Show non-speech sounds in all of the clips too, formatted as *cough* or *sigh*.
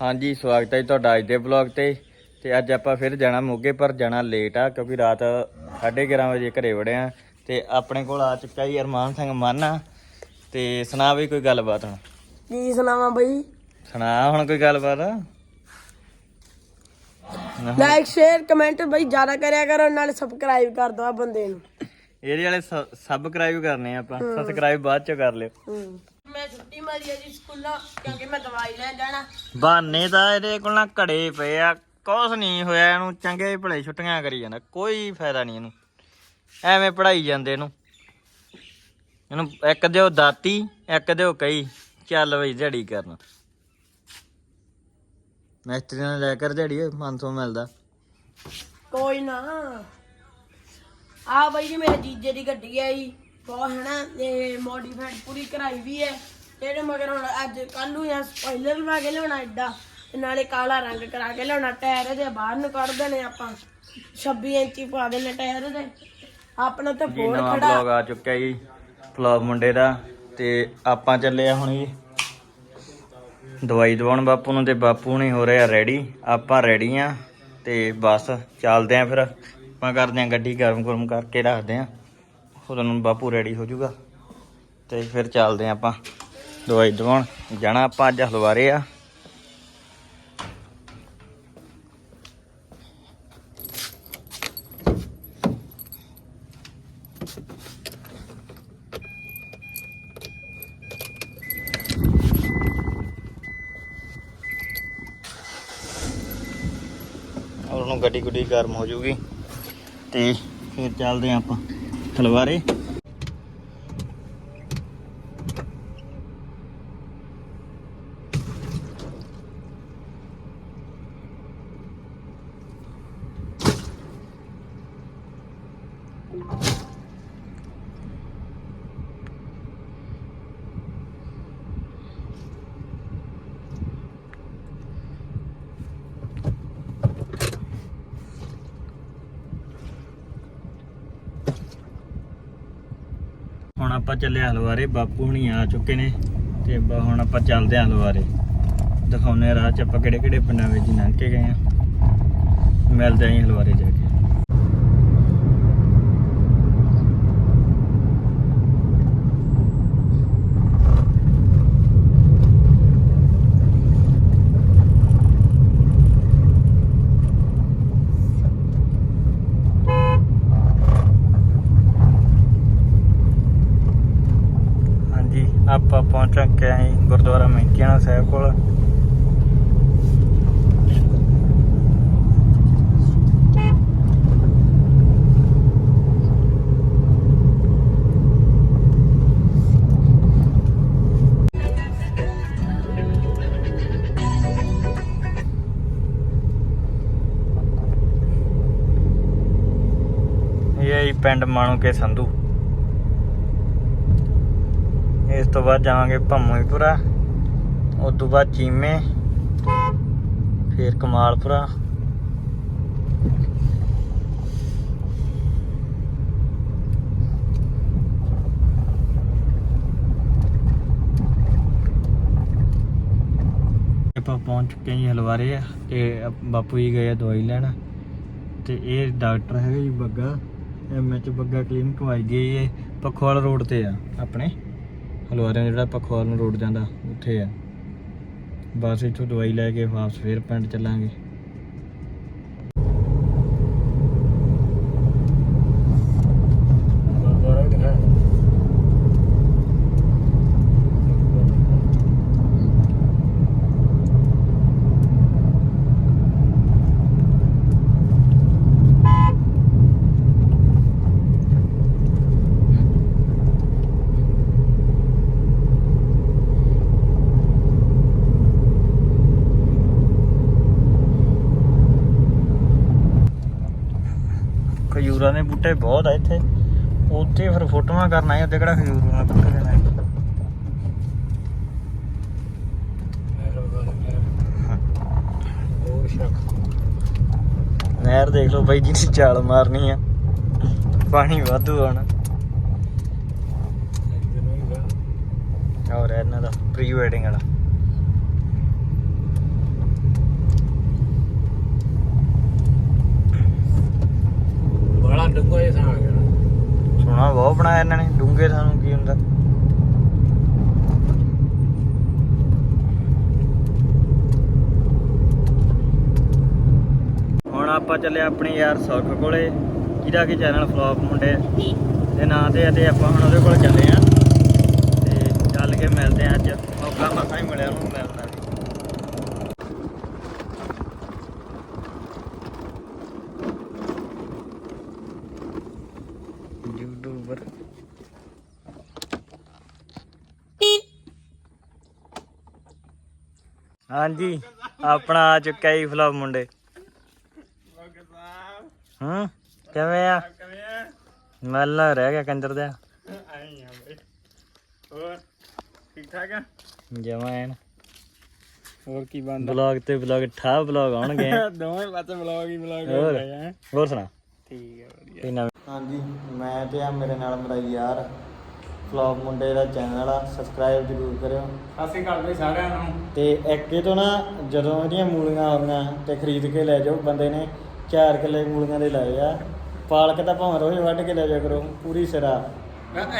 ਹਾਂਜੀ ਸਵਾਗਤ ਹੈ ਜੀ ਤੁਹਾਡਾ ਅੱਜ ਦੇ ਵਲੌਗ ਤੇ। ਤੇ ਅੱਜ ਆਪਾਂ ਫਿਰ ਜਾਣਾ ਮੋਗੇ ਪਰ ਜਾਣਾ ਲੇਟ ਆ ਕਿਉਂਕਿ ਰਾਤ 11:30 ਵਜੇ ਘਰੇ ਵੜਿਆ। ਤੇ ਆਪਣੇ ਕੋਲ ਆ ਚੁੱਕਾ ਜੀ ਅਰਮਾਨ ਸਿੰਘ ਮਾਨਾ। ਤੇ ਸੁਣਾ ਵੀ ਕੋਈ ਗੱਲਬਾਤ ਹੁਣ? ਕੀ ਸੁਣਾਵਾਂ ਬਈ? ਸੁਣਾ ਹੁਣ ਕੋਈ ਗੱਲਬਾਤ? ਲਾਈਕ ਸ਼ੇਅਰ ਕਮੈਂਟ ਬਈ ਜ਼ਿਆਦਾ ਕਰਿਆ ਕਰੋ ਨਾਲੇ ਸਬਸਕ੍ਰਾਈਬ ਕਰ ਦੋ ਆ ਬੰਦੇ ਨੂੰ। ਇਹਦੇ ਵਾਲੇ ਸਬਸਕ੍ਰਾਈਬ ਕਰਨੇ ਆ ਆਪਾਂ। ਸਬਸਕ੍ਰਾਈਬ ਬਾਅਦ ਚ ਕਰ ਲਿਓ। ਮੈਂ ਛੁੱਟੀ ਮਾਰੀ ਆ ਜੀ ਸਕੂਲੋਂ ਕਿਉਂਕਿ ਮੈਂ ਦਵਾਈ ਲੈਣ ਜਾਣਾ। ਬਹਾਨੇ ਤਾਂ ਇਹਦੇ ਕੋਲ ਨਾ ਘੜੇ ਪਏ ਆ ਕੁਛ ਨਹੀਂ ਹੋਇਆ ਇਹਨੂੰ ਚੰਗੇ ਭਲੇ ਛੁੱਟੀਆਂ ਕਰੀ ਜਾਂਦਾ ਕੋਈ ਫਾਇਦਾ ਨਹੀਂ ਇਹਨੂੰ। ਐਵੇਂ ਪੜਾਈ ਜਾਂਦੇ ਇਹਨੂੰ। ਇਹਨੂੰ ਇੱਕ ਦਿਓ ਦਾਤੀ ਇੱਕ ਦਿਓ ਕਈ ਚੱਲ ਬਈ ਦਿਹਾੜੀ ਕਰਨ। ਮਿਸਤਰੀ ਨਾਲ ਲੈ ਕਰ ਦਿਹਾੜੀ 500 ਮਿਲਦਾ। ਕੋਈ ਨਾ। ਆ ਬਈ ਜੀ ਮੇਰੇ ਜੀਜੇ ਦੀ ਗੱਡੀ ਜੀ ਬਹੁਤ ਹਨਾ ਇਹ ਮੋਡੀਫਾਈਡ ਪੂਰੀ ਕਰਾਈ ਵੀ ਹੈ। ਇਹਦੇ ਮਗਰ ਹੁਣ ਅੱਜ ਕੱਲ ਨੂੰ ਜਾਂ ਸਪੋਇਲਰ ਲਵਾ ਕੇ ਲਿਆਉਣਾ ਐਡਾ ਤੇ ਨਾਲੇ ਕਾਲਾ ਰੰਗ ਕਰਾ ਕੇ ਲਿਆਉਣਾ ਟਾਇਰ ਇਹਦੇ ਬਾਹਰ ਨੂੰ ਕੱਢ ਦੇਣੇ ਆਪਾਂ 26 ਇੰਚੀ ਪਾ ਦੇਣੇ ਟਾਇਰ ਦੇ। ਆਪਣਾ ਤਾਂ ਜੀ ਬੋਰਡ ਨਵਾਂ ਖੜਾ। ਬਲੌਗ ਆ ਚੁੱਕਿਆ ਜੀ ਫਲੌਗ ਮੁੰਡੇ ਦਾ ਤੇ ਆਪਾਂ ਚੱਲੇ ਆ ਹੁਣ ਜੀ। ਦਵਾਈ ਦਵਾਉਣ ਬਾਪੂ ਨੂੰ ਤੇ ਬਾਪੂ ਨਹੀਂ ਹੋ ਰਿਹਾ ਰੈਡੀ ਆਪਾਂ ਰੈਡੀ ਆ ਤੇ ਬਸ ਚੱਲਦੇ ਆ ਫਿਰ। ਆਪਾਂ ਕਰਦੇ ਆ ਗੱਡੀ ਗਰਮ ਗਰਮ ਕਰਕੇ ਰੱਖਦੇ ਆ। ਉਦੋਂ ਨੂੰ ਬਾਪੂ ਰੈਡੀ ਹੋ ਜਾਊਗਾ। ਤੇ ਫਿਰ ਚੱਲਦੇ ਆ ਆਪਾਂ ਦਵਾਈ ਦਵਾਉਣ। ਜਾਣਾ ਆਪਾਂ ਅੱਜ ਹਲਵਾਰੇ ਆ। ਉਹਨੂੰ ਗੱਡੀ ਗੁੱਡੀ ਗਰਮ ਹੋ ਜਾਊਗੀ। ਤੇ ਫਿਰ ਚੱਲਦੇ ਆਪਾਂ। ਆ ਆਪਾਂ ਹਲਵਾਰੇ ਹੁਣ ਆਪਾਂ ਚੱਲੇ ਹਲਵਾਰੇ, ਬਾਪੂ ਹੁਣੀ ਆ ਚੁੱਕੇ ਨੇ ਤੇ ਬ- ਹੁਣ ਆਪਾਂ ਚੱਲਦੇ ਹਾਂ ਹਲਵਾਰੇ। ਦਿਖਾਉਨੇ ਆ ਰਾਹ ਚ ਆਪਾਂ ਕਿਹੜੇ ਕਿਹੜੇ ਪਿੰਡਾਂ ਵਿੱਚ ਲੰਘ ਕੇ ਗਏ ਆ ਮਿਲਦੇ ਆਂ ਹਲਵਾਰੇ ਜਾ ਕੇ ਹਾਂਜੀ ਆਪਾਂ ਪਹੁੰਚ ਚੁੱਕੇ ਆਂ ਗੁਰਦੁਆਰਾ ਮਹਿੰਕੀਆਣਾ ਸਾਹਿਬ ਕੋਲ। ਇਹ ਪਿੰਡ ਮਾਣੂ ਕੇ ਸੰਧੂ। ਇਸ ਤੋਂ ਬਾਅਦ ਜਾਵਾਂਗੇ ਭੰਮੂਈਪੁਰਾ ਉਸ ਤੋਂ ਬਾਅਦ ਚੀਮੇ, ਫਿਰ ਕਮਾਲਪੁਰਾ। ਆਪਾਂ ਪਹੁੰਚ ਚੁੱਕੇ ਹਾਂ ਜੀ ਹਲਵਾਰੇ ਆ, ਤੇ ਬਾਪੂ ਜੀ ਗਏ ਆ ਦਵਾਈ ਲੈਣ। ਤੇ ਇਹ ਡਾਕਟਰ ਹੈਗਾ ਜੀ ਬੱਗਾ ਐਮਐਚ ਬੱਗਾ ਕਲੀਨਿਕ ਵਾਈ ਗਈ ਇਹ ਪਖਵਾਲ ਰੋਡ ਤੇ ਆ, ਆਪਣੇ। ਹਲਵਾਰਿਆਂ ਜਿਹੜਾ ਪਖਵਾਲ ਨੂੰ ਰੋਡ ਜਾਂਦਾ, ਉੱਥੇ ਆ। ਬਸ ਇੱਥੋਂ ਦਵਾਈ ਲੈ ਕੇ ਵਾਪਸ ਫੇਰ ਪਿੰਡ ਚੱਲਾਂਗੇ। ਖਜੂਰਾਂ ਦੇ ਬੂਟੇ ਬਹੁਤ ਆ ਇੱਥੇ। ਉੱਥੇ ਫਿਰ ਫੋਟੋਆਂ ਕਰਨ ਆਏ ਉੱਤੇ ਕਿਹੜਾ ਖਜੂਰਾਂ ਦੇ ਬੂਟੇ ਦੇਣਾ ਨਹਿਰ ਦੇਖ ਲਓ ਬਾਈ ਜੀ ਦੀ ਚਾਲ ਮਾਰਨੀ ਆ। ਪਾਣੀ ਵਾਧੂ ਆਉਣਾ। ਹੋਰ ਇਹਨਾਂ ਦਾ ਪ੍ਰੀ ਵੈਡਿੰਗ ਵਾਲਾ। ਕੋਈ ਸਾਂ ਆ ਗਿਆ। ਸੋਹਣਾ ਬਹੁਤ ਬਣਾਇਆ ਇਹਨਾਂ ਨੇ ਡੂੰਗੇ ਸਾਨੂੰ ਕੀ ਹੁੰਦਾ? ਹੁਣ ਆਪਾਂ ਚੱਲੇ ਆਪਣੇ ਯਾਰ ਸੁੱਖ ਕੋਲੇ ਜਿਹਦਾ ਕਿ ਚੈਨਲ ਫਲੌਪ ਮੁੰਡੇ? ਦੇ ਨਾਂ ਤੇ ਆ ਤੇ ਆਪਾਂ ਹੁਣ ਉਹਦੇ ਕੋਲ ਚੱਲੇ ਆ ਤੇ ਚੱਲ ਕੇ ਮਿਲਦੇ ਆ ਅੱਜ। ਮੌਕਾ ਮਸਾਂ ਹੀ ਮਿਲਿਆ ਉਹਨੂੰ ਮਿਲਦਾ ਯੂਟਿਊਬਰ ਹਾਂਜੀ ਆਪਣਾ ਆ ਚੁੱਕਾ ਹੀ ਫਲੌਪ ਮੁੰਡੇ। ਹੂੰ ਕਿਵੇਂ ਆ? ਮੈਲਾ ਰਹਿ ਗਿਆ ਕੰਜਰ ਦਾ ਹੋਰ ਠੀਕ ਠਾਕ ਆ ਜਮਾ ਐਨ। ਹੋਰ ਕੀ ਬੰਦਾ ਬਲੌਗ ਤੇ ਬਲੌਗ ਠਾ ਬਲੌਗ ਆਉਣਗੇ। *laughs* ਦੋਵੇਂ ਪਾਸੇ ਬਲੌਗ ਹੀ ਬਲੌਗ ਹੋਰ ਹੋਰ ਸੁਣਾ? ਠੀਕ ਹੈ ਵਧੀਆ। ਹਾਂਜੀ। ਮੈਂ ਤੇ ਆ ਮੇਰੇ ਨਾਲ ਮੇਰਾ ਯਾਰ ਫਲੌਪ ਮੁੰਡੇ ਦਾ ਚੈਨਲ ਆ ਸਬਸਕ੍ਰਾਈਬ ਜ਼ਰੂਰ ਕਰਿਓ। ਅਸੀਂ ਕਰਦੇ ਸਾਰਿਆਂ ਨੂੰ। ਤੇ ਇੱਕ ਇਹ ਤੋਂ ਨਾ ਜਦੋਂ ਇਹਦੀਆਂ ਮੂਲੀਆਂ ਆਉਂਗੀਆਂ ਤੇ ਖਰੀਦ ਕੇ ਲੈ ਜਾਓ ਬੰਦੇ ਨੇ 4 ਕਿੱਲੇ ਮੂਲੀਆਂ ਦੇ ਲਾਏ ਆ। ਪਾਲਕ ਤਾਂ ਭਾਵੇਂ ਰੋਜ਼ ਵੱਢ ਕੇ ਲੈ ਜਾ ਕਰੋ ਪੂਰੀ ਸਿਰਾ।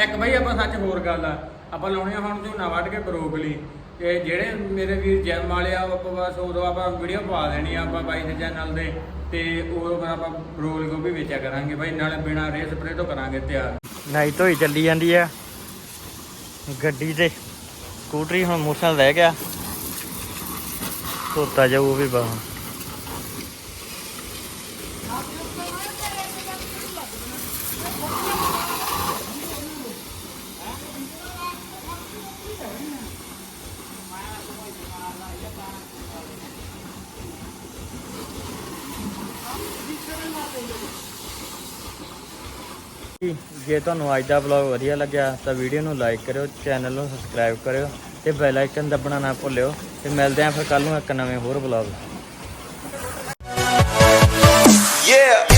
ਇੱਕ ਬਈ ਆਪਾਂ ਸੱਚ ਹੋਰ ਗੱਲ ਆ। ਆਪਾਂ ਲਾਉਣੀਆਂ ਹੁਣ ਝੋਨਾ ਵੱਢ ਕੇ ਬਰੋਕਲੀ ਤੇ ਜਿਹੜੇ ਮੇਰੇ ਵੀਰ ਜਿਮ ਵਾਲੇ ਆ ਆਪਾਂ ਬਸ ਉਦੋਂ ਆਪਾਂ ਵੀਡੀਓ ਪਾ ਦੇਣੀ ਆ ਆਪਾਂ ਬਾਈ ਦੇ ਚੈਨਲ ਦੇ ਤੇ ਉਦੋਂ ਫਿਰ ਆਪਾਂ ਬਰੋਕਲੀ ਗੋਭੀ ਵੇਚਿਆ ਕਰਾਂਗੇ ਬਾਈ ਨਾਲੇ ਬਿਨਾ ਰੇ ਸਪਰੇ ਤੋਂ ਕਰਾਂਗੇ ਤਿਆਰ। ਨਾਈ ਧੋਈ ਚੱਲੀ ਜਾਂਦੀ ਆ। ਗੱਡੀ ਤੇ ਸਕੂਟਰੀ ਹੁਣ ਮੋਟਰਸਾਈਕਲ ਰਹਿ ਗਿਆ। ਧੋਤਾ ਜਾਊ ਉਹ ਵੀ ਬਾਹਰ। ਜੇ ਤੁਹਾਨੂੰ ਅੱਜ ਦਾ ਵਲੌਗ ਵਧੀਆ ਲੱਗਿਆ ਤਾਂ ਵੀਡੀਓ ਨੂੰ ਲਾਈਕ ਕਰਿਓ ਚੈਨਲ ਨੂੰ ਸਬਸਕ੍ਰਾਈਬ ਕਰਿਓ ਤੇ ਬੈਲ ਆਈਕਨ ਦੱਬਣਾ ਨਾ ਭੁੱਲਿਓ ਤੇ ਮਿਲਦੇ ਆਂ ਫਿਰ ਕੱਲ ਨੂੰ ਇੱਕ ਨਵੇਂ ਹੋਰ ਵਲੌਗ Yeah.